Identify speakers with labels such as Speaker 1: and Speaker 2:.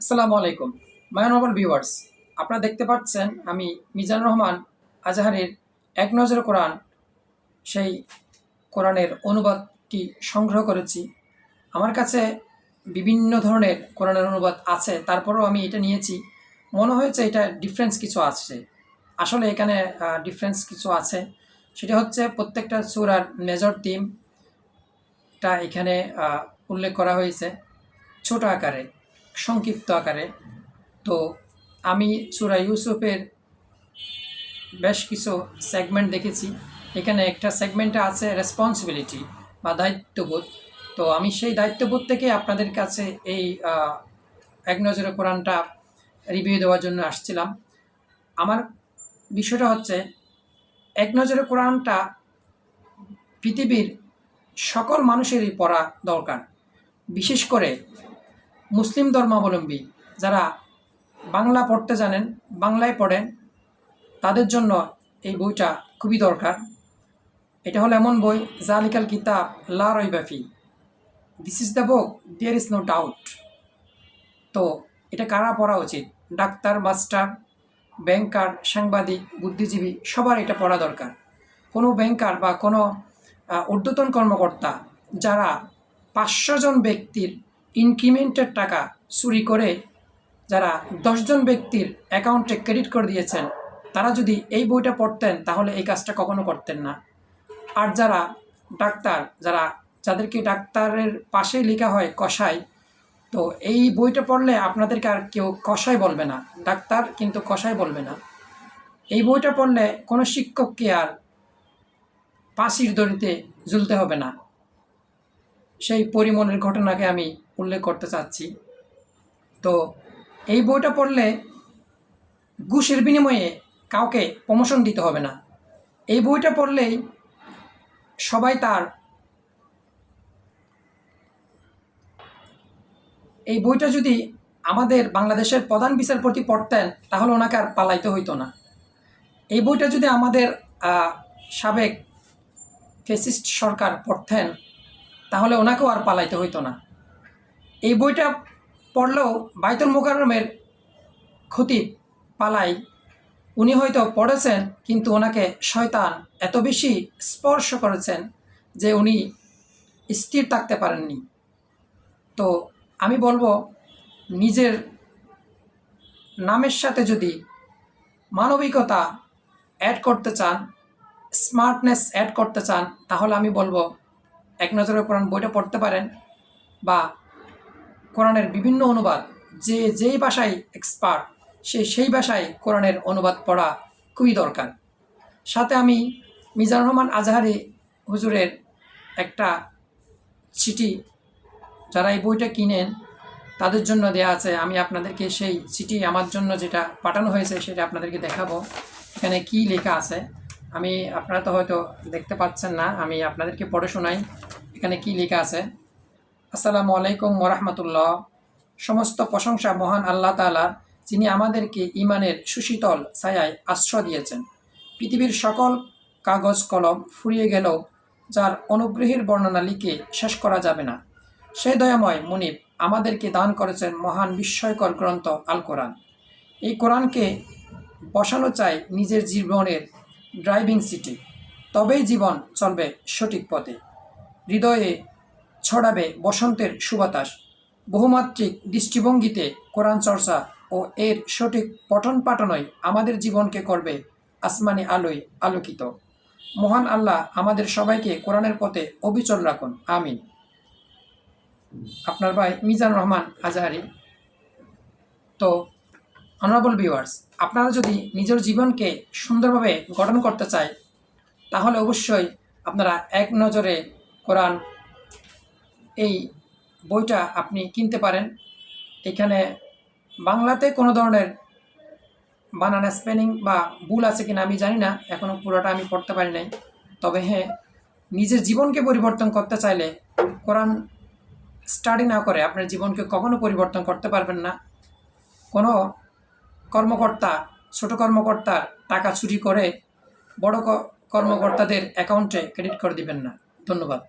Speaker 1: আসসালামু আলাইকুম। মায়ানবল ভিউয়ার্স, আপনারা দেখতে পাচ্ছেন আমি মিজানুর রহমান আজহারের এক নজরে কোরআন, সেই কোরআনের অনুবাদটি সংগ্রহ করেছি। আমার কাছে বিভিন্ন ধরনের কোরআনের অনুবাদ আছে, তারপরেও আমি এটা নিয়েছি। মনে হয়েছে এটা ডিফারেন্স কিছু আছে। আসলে এখানে ডিফারেন্স কিছু আছে। সেটা হচ্ছে প্রত্যেকটা সুরার মেজর টিমটা এখানে উল্লেখ করা হয়েছে ছোট আকারে। সংক্ষিপ্ত আকারে। তো আমি সুরা ইউসুফের বেশ কিছু সেগমেন্ট দেখেছি। এখানে একটা সেগমেন্টে আছে রেসপন্সিবিলিটি বা দায়িত্ববোধ। তো আমি সেই দায়িত্ববোধ থেকে আপনাদের কাছে এই এক নজরে কোরআনটা রিভিউ দেওয়ার জন্য আসছিলাম। আমার বিষয়টা হচ্ছে, এক নজরে কোরআনটা পৃথিবীর সকল মানুষেরই পড়া দরকার। বিশেষ করে মুসলিম ধর্মাবলম্বী যারা বাংলা পড়তে জানেন, বাংলায় পড়েন, তাদের জন্য এই বইটা খুবই দরকার। এটা হলো এমন বই, জালিকাল কিতাব, লা রইবাফি this is the book there is no doubt তো এটা কারা পড়া উচিত? ডাক্তার, মাস্টার, ব্যাংকার, সাংবাদিক, বুদ্ধিজীবী, সবার এটা পড়া দরকার। কোনো ব্যাংকার বা কোনো ঊর্ধ্বতন কর্মকর্তা যারা পাঁচশো জন ব্যক্তির ইনক্রিমেন্টের টাকা চুরি করে যারা দশজন ব্যক্তির অ্যাকাউন্টে ক্রেডিট করে দিয়েছেন, তারা যদি এই বইটা পড়তেন, তাহলে এই কাজটা কখনো করতেন না। আর যারা ডাক্তার, যারা, যাদেরকে ডাক্তারের পাশেই লেখা হয় কষাই তো এই বইটা পড়লে আপনাদেরকে আর কেউ কষাই বলবে না। ডাক্তার কিন্তু কষাই বলবে না। এই বইটা পড়লে কোনো শিক্ষককে আর পাশির দড়িতে ঝুলতে হবে না। সেই পরিমলের ঘটনাকে আমি উল্লেখ করতে চাচ্ছি। তো এই বইটা পড়লে ঘুষের বিনিময়ে কাউকে প্রমোশন দিতে হবে না। এই বইটা পড়লেই সবাই তার এই বইটা যদি আমাদের বাংলাদেশের প্রধান বিচারপতি পড়তেন, তাহলে ওনাকে আর পালাইতে হইতো না। এই বইটা যদি আমাদের সাবেক ফেসিস্ট সরকার পড়তেন, তাহলে ওনাকেও আর পালাইতে হইতো না। এই বইটা পড়লেও বাইতুল মোকাররমের খতিব পালাই। উনি হয়তো পড়েছেন, কিন্তু ওনাকে শয়তান এত বেশি স্পর্শ করেছেন যে উনি স্থির থাকতে পারেননি। তো আমি বলব, নিজের নামের সাথে যদি মানবিকতা অ্যাড করতে চান স্মার্টনেস অ্যাড করতে চান, তাহলে আমি বলব, এক নজরে কোরআন বইটা পড়তে পারেন বা কোরআনের বিভিন্ন অনুবাদ, যে যেই ভাষায় এক্সপার্ট সে সেই ভাষায় কোরআনের অনুবাদ পড়া খুবই দরকার। সাথে আমি মিজানুর রহমান আজহারি হুজুরের একটা চিঠি, যারা এই বইটা কিনেন, তাদের জন্য দেয়া আছে। আমি আপনাদেরকে সেই চিঠি আমার জন্য যেটা পাঠানো হয়েছে, সেটা আপনাদেরকে দেখাবো। এখানে কি লেখা আছে? আমি, আপনারা তো হয়তো দেখতে পাচ্ছেন না, আমি আপনাদেরকে পড়ে শোনাই। এখানে কি লেখা আছে? আসসালামু আলাইকুম ওরহমতুল্লাহ সমস্ত প্রশংসা মহান আল্লাহ তালার যিনি আমাদেরকে ইমানের সুশীতল ছায়ায় আশ্রয় দিয়েছেন। পৃথিবীর সকল কাগজ কলম ফুরিয়ে গেলেও যার অনুগ্রহের বর্ণনা লিখে শেষ করা যাবে না। সেই দয়াময় মুনিব আমাদেরকে দান করেছেন মহান বিস্ময়কর গ্রন্থ আল কোরআন এই কোরআনকে বসানো চাই নিজের জীবনের ড্রাইভিং সিটে। তবেই জীবন চলবে সঠিক পথে। হৃদয়ে ছড়াবে বসন্তের সুবাতাস। বহুমাত্রিক দৃষ্টিভঙ্গিতে কোরআন চর্চা ও এর সঠিক পঠন পাঠনই আমাদের জীবনকে করবে আসমানি আলোয় আলোকিত। মহান আল্লাহ আমাদের সবাইকে কোরআনের পথে অবিচল রাখুন। আমিন। আপনার ভাই মিজান রহমান আজাহারি। তো অনারেবল ভিউয়ার্স আপনারা যদি নিজের জীবনকে সুন্দরভাবে গঠন করতে চায়, তাহলে অবশ্যই আপনারা এক নজরে কোরআন এই বইটা আপনি কিনতে পারেন। এখানে বাংলাতে কোনো ধরনের বানানা স্পেলিং বা ভুল আছে কিনা আমি জানি না এখনও পুরোটা আমি পড়তে পারি নাই। তবে হ্যাঁ নিজের জীবনকে পরিবর্তন করতে চাইলে কোরআন স্টাডি না করে আপনার জীবনকে কখনো পরিবর্তন করতে পারবেন না। কোনো কর্মকর্তা, ছোট কর্মকর্তার টাকা চুরি করে বড় কর্মকর্তাদের অ্যাকাউন্টে ক্রেডিট করে দিবেন না। ধন্যবাদ।